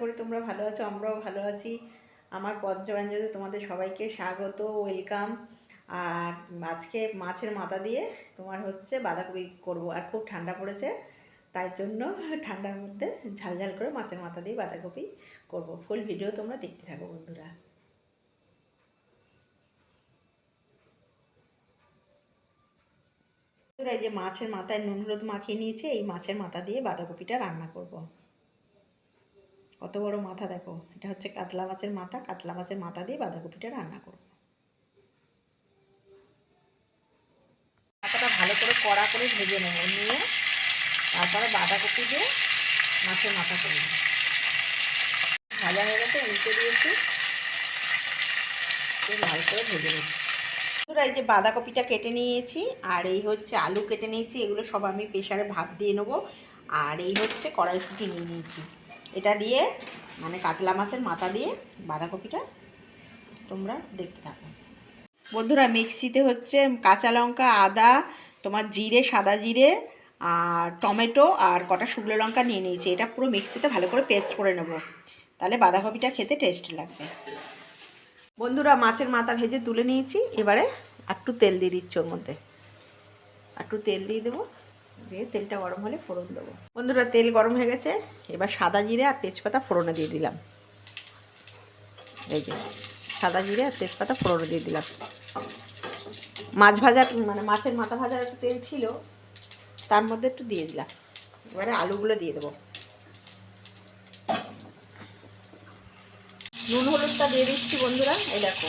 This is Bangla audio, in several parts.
করি তোমরা ভালো আছো আমরাও ভালো আছি। আমার পঞ্চব্যঞ্জনে তোমাদের সবাইকে স্বাগত ওয়েলকাম আর আজকে মাছের মাথা দিয়ে তোমার হচ্ছে বাঁধাকপি করব আর খুব ঠান্ডা পড়েছে তাই জন্য ঠান্ডার মধ্যে ঝাল ঝাল করে মাছের মাথা দিয়ে বাঁধাকপি করব। ফুল ভিডিও তোমরা দেখতে থাকো বন্ধুরা। বন্ধুরা, এই যে মাছের মাথায় নুন হলুদ মাখিয়ে নিয়েছে এই মাছের মাথা দিয়ে বাঁধাকপিটা রান্না করব। কত বড় মাথা দেখো। এটা হচ্ছে কাতলা মাছের মাথা কাতলা মাছের মাথা দিয়ে বাঁধাকপিটা রান্না করব মাথাটা ভালো করে কড়া করে ভেজে নেব নিয়ে তারপরে বাঁধাকপি দিয়ে মাছের মাথা করব ভাজা হয়ে গেছে উল্টে দিয়েছি। লাল করে ভেজে বন্ধুরা, এই যে বাঁধাকপিটা কেটে নিয়েছি আর এই হচ্ছে আলু কেটে নিয়েছি এগুলো সব আমি প্রেশারে ভাত দিয়ে নেব। আর এই হচ্ছে কড়াইশুঁটি নিয়ে নিয়েছি। এটা দিয়ে মানে কাতলা মাছের মাথা দিয়ে বাঁধাকপিটা তোমরা দেখতে থাকো। বন্ধুরা, মিক্সিতে হচ্ছে কাঁচা লঙ্কা, আদা, তোমার জিরে, সাদা জিরে, আর টমেটো, আর কটা শুকনো লঙ্কা নিয়ে নিয়েছি। এটা পুরো মিক্সিতে ভালো করে পেস্ট করে নেব। তাহলে বাঁধাকপিটা খেতে টেস্ট লাগবে। বন্ধুরা, মাছের মাথা ভেজে তুলে নিয়েছি। এবারে একটু তেল দিয়ে দিচ্ছি ওর মধ্যে। একটু তেল দিয়ে দেবো। দিয়ে তেলটা গরম হলে ফোড়ন দেবো। বন্ধুরা, তেল গরম হয়ে গেছে। এবার সাদা জিরে আর তেজপাতা ফোড়নে দিয়ে দিলাম। এই যে, সাদা জিরে আর তেজপাতা ফোড়নে দিয়ে দিলাম। মাছ ভাজার মানে মাছের মাথা ভাজার একটু তেল ছিল, তার মধ্যে একটু দিয়ে দিলাম। এবারে আলুগুলো দিয়ে দেবো। নুন হলুদটা দিয়ে দিচ্ছি বন্ধুরা, এই দেখো।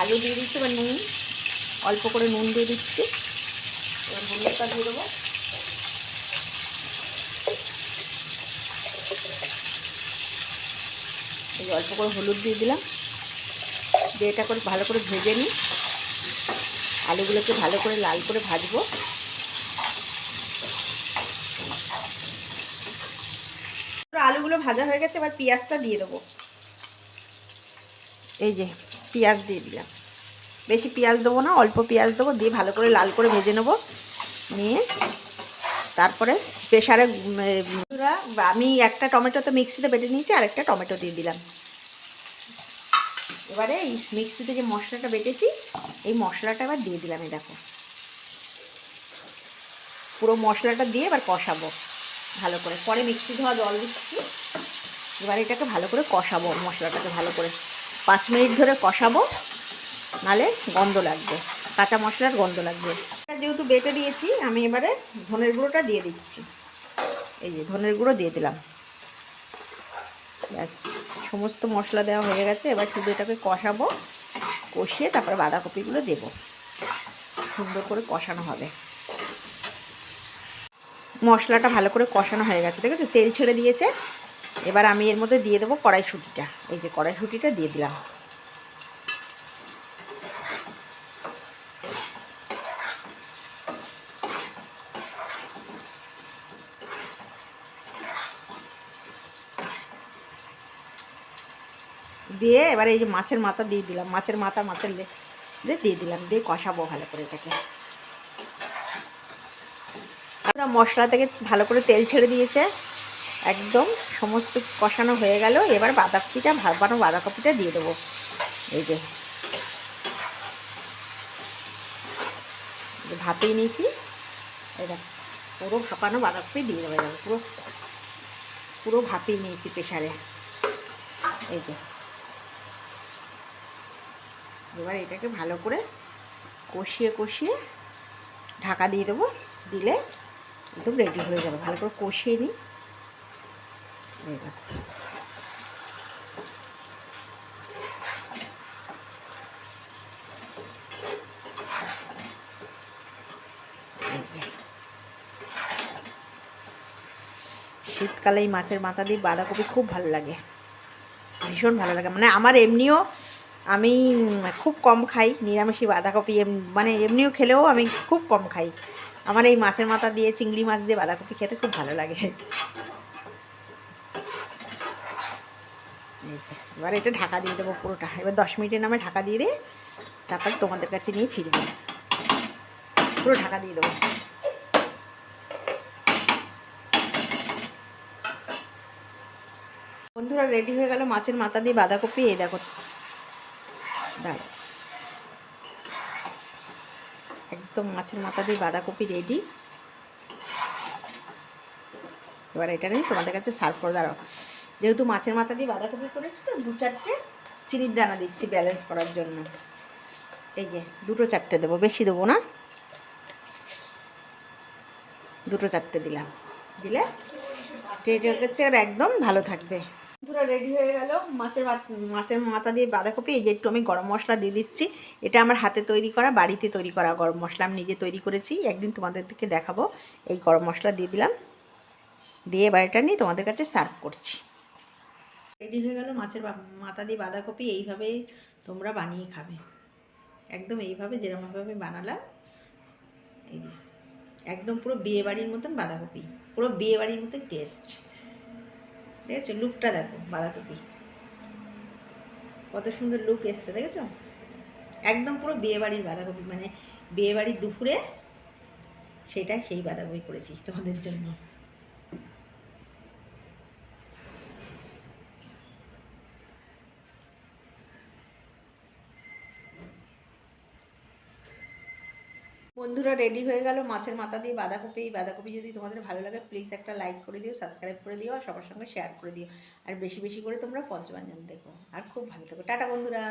আলু দিয়ে দিচ্ছি, এবার নুন, অল্প করে নুন দিয়ে দিচ্ছি। এবার হলুদটা দিয়ে দেবো। এই অল্প করে হলুদ দিয়ে দিলাম। দিয়ে এটা করে ভালো করে ভেজে নিই। আলুগুলোকে ভালো করে লাল করে ভাজবো। আলুগুলো ভাজা হয়ে গেছে, এবার পেঁয়াজটা দিয়ে দেবো। এই যে, পেঁয়াজ দিয়ে দিলাম। বেশি পেঁয়াজ দেবো না, অল্প পেঁয়াজ দেবো, দিয়ে ভালো করে লাল করে ভেজে নেব। নিয়ে তারপরে প্রেশারে আমি একটা টমেটো তো মিক্সিতে বেটে নিয়েছি, আর একটা টমেটো দিয়ে দিলাম। এবারে এই মিক্সিতে যে মশলাটা বেটেছি, এই মশলাটা এবার দিয়ে দিলাম, এই দেখো। পুরো মশলাটা দিয়ে এবার কষাবো, ভালো করে। পরে মিক্সি ধোয়া জল দিচ্ছি। এবার এটাকে ভালো করে কষাবো, মশলাটাকে ভালো করে। পাঁচ মিনিট ধরে কষাবো। নালে গন্ধ লাগবে, কাঁচা মশলার গন্ধ লাগবে। যেহেতু বেটে দিয়েছি, আমি এবারে ধনের গুঁড়োটা দিয়ে দিচ্ছি। এই যে ধনের গুঁড়ো দিয়ে দিলাম। ব্যাস, সমস্ত মশলা দেওয়া হয়ে গেছে। এবার শুধু এটাকে কষাবো, কষিয়ে তারপরে বাঁধাকপিগুলো দেব। সুন্দর করে কষানো হবে। মশলাটা ভালো করে কষানো হয়ে গেছে। দেখেছ, তেল ছেড়ে দিয়েছে। এবার আমি এর মধ্যে দিয়ে দেবো কড়াইশুঁটিটা। এই যে কড়াইশুঁটিটা দিয়ে দিলাম। দিয়ে এবার এই যে মাছের মাথা দিয়ে দিলাম। মাছের মাথা, মাছের লে দিয়ে দিলাম। দিয়ে কষাবো ভালো করে এটাকে। মশলা থেকে ভালো করে তেল ছেড়ে দিয়েছে। একদম সমস্ত কষানো হয়ে গেল। এবার বাঁধাকপিটা ভাপানো বাঁধাকপিটা দিয়ে দেবো। এই যে। ভাপিয়ে নিয়েছি। এটা পুরো ভাপানো বাঁধাকপি দিয়ে দেবো। পুরো পুরো ভাপিয়ে নিয়েছি প্রেশারে এই যে। এবার এটাকে ভালো করে কষিয়ে কষিয়ে ঢাকা দিয়ে দেবো। দিলে একদম রেডি হয়ে যাবে। ভালো করে কষিয়ে নিই। শীতকালে এই মাছের মাথা দিয়ে বাঁধাকপি খুব ভালো লাগে। ভীষণ ভালো লাগে। মানে আমার এমনিও আমি খুব কম খাই, নিরামিষই বাঁধাকপি মানে এমনিও খেলেও আমি খুব কম খাই। আমার এই মাছের মাথা দিয়ে, চিংড়ি মাছ দিয়ে বাঁধাকপি খেতে খুব ভালো লাগে। এবার এটা ঢাকা দিয়ে দেবো পুরোটা। এবার দশ মিনিটের নামে ঢাকা দিয়ে দিয়ে তারপর তোমাদের কাছে নিয়ে ফিরবো। পুরো ঢাকা দিয়ে দেবো। বন্ধুরা রেডি হয়ে গেল মাছের মাথা দিয়ে বাঁধাকপি। এই দেখো দাঁড়া একদম মাছের মাথা দিয়ে বাঁধাকপি রেডি এবার এটা নিয়ে তোমাদের কাছে সার্ভ করে দাঁড়াও। যেহেতু মাছের মাথা দিয়ে বাঁধাকপি করেছি, তো দু চারটে চিনির দানা দিচ্ছি ব্যালেন্স করার জন্য। এই যে, দুটো চারটে দেবো, বেশি দেবো না। দুটো চারটে দিলাম। দিলে টেটে একদম ভালো থাকবে। পুরো রেডি হয়ে গেল। মাছের মাছের মাথা দিয়ে বাঁধাকপি, এই যে একটু আমি গরম মশলা দিয়ে দিচ্ছি। এটা আমার হাতে তৈরি করা, বাড়িতে তৈরি করা গরম মশলা আমি নিজে তৈরি করেছি। একদিন তোমাদের থেকে দেখাবো। এই গরম মশলা দিয়ে দিলাম। দিয়ে এবার এটা নিয়ে তোমাদের কাছে সার্ভ করছি। রেডি হয়ে গেল মাছের মাথা দিয়ে বাঁধাকপি। এইভাবেই তোমরা বানিয়ে খাবে। একদম এইভাবে যেরকমভাবে আমি বানালাম এই একদম পুরো বিয়ে বাড়ির মতন বাঁধাকপি। পুরো বিয়ে বাড়ির মতন টেস্ট ঠিক আছে? লুকটা দেখো, বাঁধাকপি। কত সুন্দর লুক এসছে, দেখেছ? একদম পুরো বিয়েবাড়ির বাঁধাকপি মানে বিয়েবাড়ির দুপুরে সেটা সেই বাঁধাকপি করেছি তোমাদের জন্য। বন্ধুরা রেডি হয়ে গেল, মাছের মাথা দিয়ে বাঁধাকপি। এই বাঁধাকপি যদি তোমাদের ভালো লাগে প্লিজ একটা লাইক করে দিও সাবস্ক্রাইব করে দিও, আর সবার সঙ্গে শেয়ার করে দিও। আর বেশি বেশি করে তোমরা পঞ্চমাঞ্জন দেখো। আর খুব ভালো থাকো। টাটা বন্ধুরা।